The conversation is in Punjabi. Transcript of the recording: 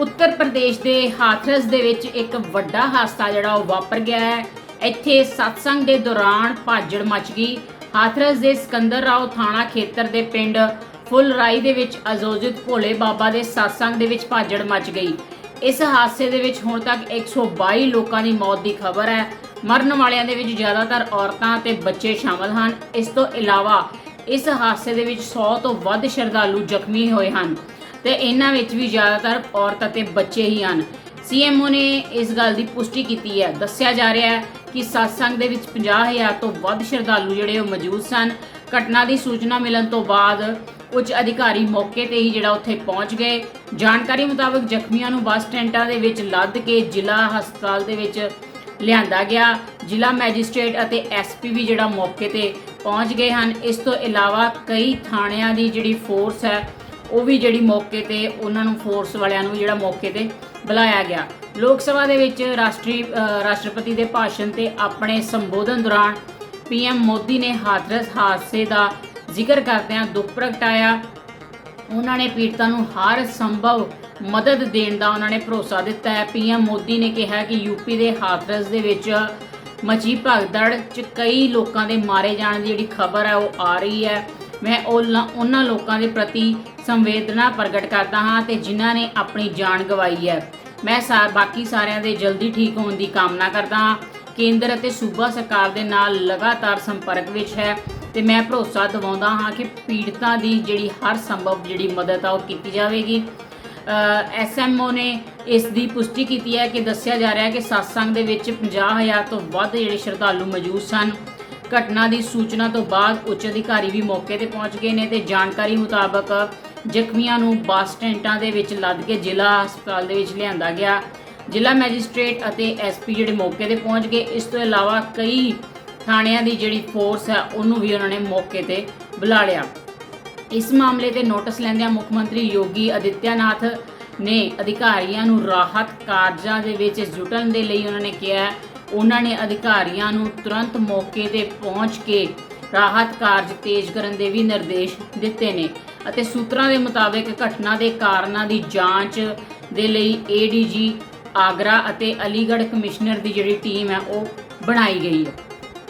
ਉੱਤਰ ਪ੍ਰਦੇਸ਼ ਦੇ ਹਾਥਰਸ ਦੇ ਵਿੱਚ ਇੱਕ ਵੱਡਾ ਹਾਦਸਾ ਜਿਹੜਾ ਉਹ ਵਾਪਰ ਗਿਆ ਹੈ। ਇੱਥੇ ਸਤਸੰਗ ਦੇ ਦੌਰਾਨ ਭਾਜੜ ਮਚ ਗਈ। ਹਾਥਰਸ ਦੇ ਸਿਕੰਦਰ ਰਾਓ ਥਾਣਾ ਖੇਤਰ ਦੇ ਪਿੰਡ ਫੁੱਲਰਾਈ ਦੇ ਵਿੱਚ ਆਯੋਜਿਤ ਭੋਲੇ ਬਾਬਾ ਦੇ ਸਤਸੰਗ ਦੇ ਵਿੱਚ ਭਾਜੜ ਮਚ ਗਈ। ਇਸ ਹਾਦਸੇ ਦੇ ਵਿੱਚ ਹੁਣ ਤੱਕ 122 ਲੋਕਾਂ ਦੀ ਮੌਤ ਦੀ ਖਬਰ ਹੈ। ਮਰਨ ਵਾਲਿਆਂ ਦੇ ਵਿੱਚ ਜ਼ਿਆਦਾਤਰ ਔਰਤਾਂ ਅਤੇ ਬੱਚੇ ਸ਼ਾਮਲ ਹਨ। ਇਸ ਤੋਂ ਇਲਾਵਾ ਇਸ ਹਾਦਸੇ ਦੇ ਵਿੱਚ 100 ਤੋਂ ਵੱਧ ਸ਼ਰਧਾਲੂ ਜ਼ਖਮੀ ਹੋਏ ਹਨ। ਤੇ ਇਹਨਾਂ ਵਿੱਚ ਵੀ ਜ਼ਿਆਦਾਤਰ ਔਰਤ ਅਤੇ ਬੱਚੇ ਹੀ ਹਨ। ਸੀਐਮਓ ਨੇ ਇਸ ਗੱਲ ਦੀ ਪੁਸ਼ਟੀ ਕੀਤੀ ਹੈ। ਦੱਸਿਆ ਜਾ ਰਿਹਾ ਹੈ ਕਿ satsang ਦੇ ਵਿੱਚ 50000 ਤੋਂ ਵੱਧ ਸ਼ਰਧਾਲੂ ਜਿਹੜੇ ਉਹ ਮੌਜੂਦ ਸਨ। ਘਟਨਾ ਦੀ ਸੂਚਨਾ ਮਿਲਣ ਤੋਂ ਬਾਅਦ ਉੱਚ ਅਧਿਕਾਰੀ ਮੌਕੇ ਤੇ ਹੀ ਜਿਹੜਾ ਉੱਥੇ ਪਹੁੰਚ ਗਏ। ਜਾਣਕਾਰੀ ਮੁਤਾਬਕ ਜ਼ਖਮੀਆਂ ਨੂੰ ਬੱਸ ਸਟੈਂਡਾਂ ਦੇ ਵਿੱਚ ਲੱਦ ਕੇ ਜ਼ਿਲ੍ਹਾ ਹਸਪਤਾਲ ਦੇ ਵਿੱਚ ਲਿਆਂਦਾ ਗਿਆ। ਜ਼ਿਲ੍ਹਾ ਮੈਜਿਸਟ੍ਰੇਟ ਅਤੇ ਐਸਪੀ ਵੀ ਜਿਹੜਾ ਮੌਕੇ ਤੇ ਪਹੁੰਚ ਗਏ ਹਨ। ਇਸ ਤੋਂ ਇਲਾਵਾ ਕਈ ਥਾਣਿਆਂ ਦੀ ਜਿਹੜੀ ਫੋਰਸ ਹੈ ਉਹ ਵੀ ਜਿਹੜੀ ਮੌਕੇ ਤੇ ਉਹਨਾਂ ਨੂੰ ਫੋਰਸ ਵਾਲਿਆਂ ਨੂੰ ਜਿਹੜਾ ਮੌਕੇ ਤੇ ਬੁਲਾਇਆ ਗਿਆ। ਲੋਕ ਸਭਾ ਦੇ ਵਿੱਚ ਰਾਸ਼ਟਰੀ ਰਾਸ਼ਟਰਪਤੀ ਦੇ ਭਾਸ਼ਣ ਤੇ ਆਪਣੇ ਸੰਬੋਧਨ ਦੌਰਾਨ ਪੀਐਮ ਮੋਦੀ ਨੇ ਹਾਥਰਸ ਹਾਦਸੇ ਦਾ ਜ਼ਿਕਰ ਕਰਦਿਆਂ ਦੁੱਖ ਪ੍ਰਗਟਾਇਆ। ਉਹਨਾਂ ਨੇ ਪੀੜਤਾਂ ਨੂੰ ਹਰ ਸੰਭਵ ਮਦਦ ਦੇਣ ਦਾ ਉਹਨਾਂ ਨੇ ਭਰੋਸਾ ਦਿੱਤਾ ਹੈ। ਪੀਐਮ ਮੋਦੀ ਨੇ ਕਿਹਾ ਕਿ ਯੂਪੀ ਦੇ ਹਾਥਰਸ ਦੇ ਵਿੱਚ ਮਚੀ ਭਗਦੜ ਚ ਕਈ ਲੋਕਾਂ ਦੇ ਮਾਰੇ ਜਾਣ ਦੀ ਜਿਹੜੀ ਖਬਰ ਹੈ, ਉਹ ਆ ਰਹੀ ਹੈ। ਮੈਂ ਉਹਨਾਂ ਉਹਨਾਂ ਲੋਕਾਂ ਦੇ ਪ੍ਰਤੀ ਸੰਵੇਦਨਾ ਪ੍ਰਗਟ ਕਰਦਾ ਹਾਂ ਤੇ ਜਿਨ੍ਹਾਂ ਨੇ ਆਪਣੀ ਜਾਨ ਗਵਾਈ ਹੈ। ਮੈਂ ਸਾ ਬਾਕੀ ਸਾਰਿਆਂ ਦੇ ਜਲਦੀ ਠੀਕ ਹੋਣ ਦੀ ਕਾਮਨਾ ਕਰਦਾ ਹਾਂ। ਕੇਂਦਰ ਅਤੇ ਸੂਬਾ ਸਰਕਾਰ ਦੇ ਨਾਲ ਲਗਾਤਾਰ ਸੰਪਰਕ ਵਿੱਚ ਹੈ ਤੇ ਮੈਂ ਭਰੋਸਾ ਦਿਵਾਉਂਦਾ ਹਾਂ ਕਿ ਪੀੜਤਾਂ ਦੀ ਜਿਹੜੀ ਹਰ ਸੰਭਵ ਜਿਹੜੀ ਮਦਦ ਆ ਉਹ ਕੀਤੀ ਜਾਵੇਗੀ। ਐਸਐਮਓ ਨੇ ਇਸ ਦੀ ਪੁਸ਼ਟੀ ਕੀਤੀ ਹੈ ਕਿ ਦੱਸਿਆ ਜਾ ਰਿਹਾ ਹੈ ਕਿ satsang ਦੇ ਵਿੱਚ 50000 ਤੋਂ ਵੱਧ ਜਿਹੜੇ ਸ਼ਰਧਾਲੂ ਮੌਜੂਦ ਸਨ। ਘਟਨਾ ਦੀ ਸੂਚਨਾ ਤੋਂ ਬਾਅਦ ਉੱਚ ਅਧਿਕਾਰੀ ਵੀ ਮੌਕੇ ਤੇ ਪਹੁੰਚ ਗਏ ਨੇ ਤੇ ਜਾਣਕਾਰੀ ਮੁਤਾਬਕ ਜ਼ਖਮੀਆਂ ਨੂੰ ਬੱਸ ਸਟੈਂਟਾਂ ਦੇ ਵਿੱਚ ਲੱਦ ਕੇ ਜ਼ਿਲ੍ਹਾ ਹਸਪਤਾਲ ਦੇ ਵਿੱਚ ਲਿਆਂਦਾ ਗਿਆ। ਜ਼ਿਲ੍ਹਾ ਮੈਜਿਸਟ੍ਰੇਟ ਅਤੇ ਐਸਪੀ ਜਿਹੜੇ ਮੌਕੇ ਤੇ ਪਹੁੰਚ ਗਏ। ਇਸ ਤੋਂ ਇਲਾਵਾ ਕਈ ਥਾਣਿਆਂ ਦੀ ਜਿਹੜੀ ਫੋਰਸ ਹੈ, ਉਹਨੂੰ ਵੀ ਉਹਨਾਂ ਨੇ ਮੌਕੇ ਤੇ ਬੁਲਾ ਲਿਆ। ਇਸ ਮਾਮਲੇ ਤੇ ਨੋਟਿਸ ਲੈਂਦਿਆਂ ਮੁੱਖ ਮੰਤਰੀ ਯੋਗੀ ਅਦਿੱਤਿਆਨਾਥ ਨੇ ਅਧਿਕਾਰੀਆਂ ਨੂੰ ਰਾਹਤ ਕਾਰਜਾਂ ਦੇ ਵਿੱਚ ਜੁਟਣ ਦੇ ਲਈ ਉਹਨਾਂ ਨੇ ਕਿਹਾ ਉਹਨਾਂ ਨੇ ਅਧਿਕਾਰੀਆਂ ਨੂੰ ਤੁਰੰਤ ਮੌਕੇ ਤੇ ਪਹੁੰਚ ਕੇ ਰਾਹਤ ਕਾਰਜ ਤੇਜ਼ ਕਰਨ ਦੇ ਵੀ ਨਿਰਦੇਸ਼ ਦਿੱਤੇ ਨੇ ਅਤੇ ਸੂਤਰਾਂ ਦੇ ਮੁਤਾਬਕ ਘਟਨਾ ਦੇ ਕਾਰਨਾਂ ਦੀ ਜਾਂਚ ਦੇ ਲਈ ਏਡੀਜੀ ਆਗਰਾ ਅਤੇ ਅਲੀਗੜ੍ਹ ਕਮਿਸ਼ਨਰ ਦੀ ਜਿਹੜੀ ਟੀਮ ਹੈ ਉਹ ਬਣਾਈ ਗਈ ਹੈ।